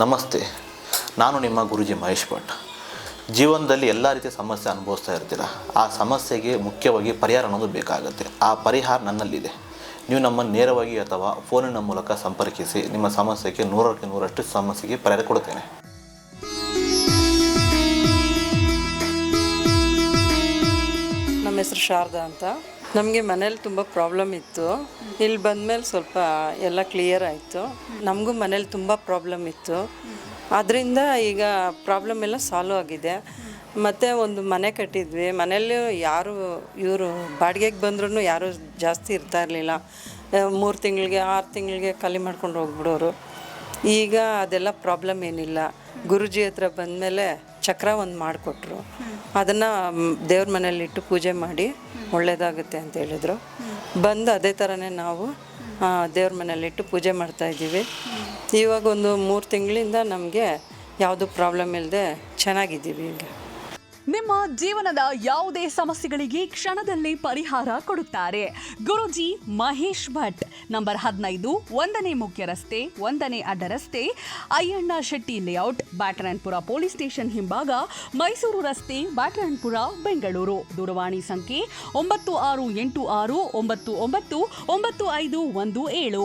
ನಮಸ್ತೆ, ನಾನು ನಿಮ್ಮ ಗುರುಜಿ ಮಹೇಶ್ ಭಟ್. ಜೀವನದಲ್ಲಿ ಎಲ್ಲ ರೀತಿಯ ಸಮಸ್ಯೆ ಅನುಭವಿಸ್ತಾ ಇರ್ತೀರ. ಆ ಸಮಸ್ಯೆಗೆ ಮುಖ್ಯವಾಗಿ ಪರಿಹಾರ ಅನ್ನೋದು ಬೇಕಾಗುತ್ತೆ. ಆ ಪರಿಹಾರ ನನ್ನಲ್ಲಿದೆ. ನೀವು ನಮ್ಮನ್ನು ನೇರವಾಗಿ ಅಥವಾ ಫೋನಿನ ಮೂಲಕ ಸಂಪರ್ಕಿಸಿ ನಿಮ್ಮ ಸಮಸ್ಯೆಗೆ ನೂರಕ್ಕೆ ನೂರಷ್ಟು ಸಮಸ್ಯೆಗೆ ಪರಿಹಾರ ಕೊಡುತ್ತೇನೆ. ನಮ್ಮ ಹೆಸರು ಶಾರದಾ ಅಂತ. ನಮಗೆ ಮನೇಲಿ ತುಂಬ ಪ್ರಾಬ್ಲಮ್ ಇತ್ತು. ಇಲ್ಲಿ ಬಂದಮೇಲೆ ಸ್ವಲ್ಪ ಎಲ್ಲ ಕ್ಲಿಯರ್ ಆಯಿತು. ನಮಗೂ ಮನೇಲಿ ತುಂಬ ಪ್ರಾಬ್ಲಮ್ ಇತ್ತು. ಅದರಿಂದ ಈಗ ಪ್ರಾಬ್ಲಮ್ ಎಲ್ಲ ಸಾಲ್ವ್ ಆಗಿದೆ. ಮತ್ತು ಒಂದು ಮನೆ ಕಟ್ಟಿದ್ವಿ. ಮನೇಲಿ ಯಾರು, ಇವರು ಬಾಡಿಗೆಗೆ ಬಂದ್ರೂ ಯಾರು ಜಾಸ್ತಿ ಇರ್ತಾ ಇರಲಿಲ್ಲ. ಮೂರು ತಿಂಗಳಿಗೆ, ಆರು ತಿಂಗಳಿಗೆ ಖಾಲಿ ಮಾಡ್ಕೊಂಡು ಹೋಗ್ಬಿಡೋರು. ಈಗ ಅದೆಲ್ಲ ಪ್ರಾಬ್ಲಮ್ ಏನಿಲ್ಲ. ಗುರುಜಿ ಹತ್ರ ಬಂದಮೇಲೆ ಚಕ್ರ ಒಂದು ಮಾಡಿಕೊಟ್ರು. ಅದನ್ನು ದೇವ್ರ ಮನೇಲಿಟ್ಟು ಪೂಜೆ ಮಾಡಿ ಒಳ್ಳೇದಾಗುತ್ತೆ ಅಂತ ಹೇಳಿದರು. ಬಂದು ಅದೇ ಥರನೇ ನಾವು ದೇವ್ರ ಮನೇಲಿಟ್ಟು ಪೂಜೆ ಮಾಡ್ತಾ ಇದ್ದೀವಿ. ಇವಾಗ ಒಂದು ಮೂರು ತಿಂಗಳಿಂದ ನಮಗೆ ಯಾವುದು ಪ್ರಾಬ್ಲಮ್ ಇಲ್ಲದೆ ಚೆನ್ನಾಗಿದ್ದೀವಿ ಈಗ. ನಿಮ್ಮ ಜೀವನದ ಯಾವುದೇ ಸಮಸ್ಯೆಗಳಿಗೆ ಕ್ಷಣದಲ್ಲಿ ಪರಿಹಾರ ಕೊಡುತ್ತಾರೆ. ಗುರುಜಿ ಮಹೇಶ್ ಭಟ್, ನಂಬರ್ ಹದಿನೈದು, ಒಂದನೇ ಮುಖ್ಯ ರಸ್ತೆ, ಒಂದನೇ ಅಡ್ಡ ರಸ್ತೆ, Ayyanna Shetty layout, Byatarayanapura police station ಹಿಂಭಾಗ, ಮೈಸೂರು ರಸ್ತೆ, ಬ್ಯಾಟರಾಯನ್ಪುರ, ಬೆಂಗಳೂರು. ದೂರವಾಣಿ ಸಂಖ್ಯೆ ಒಂಬತ್ತು ಆರು ಎಂಟು ಆರು, ಒಂಬತ್ತು ಒಂಬತ್ತು ಒಂಬತ್ತು ಐದು ಒಂದು ಏಳು.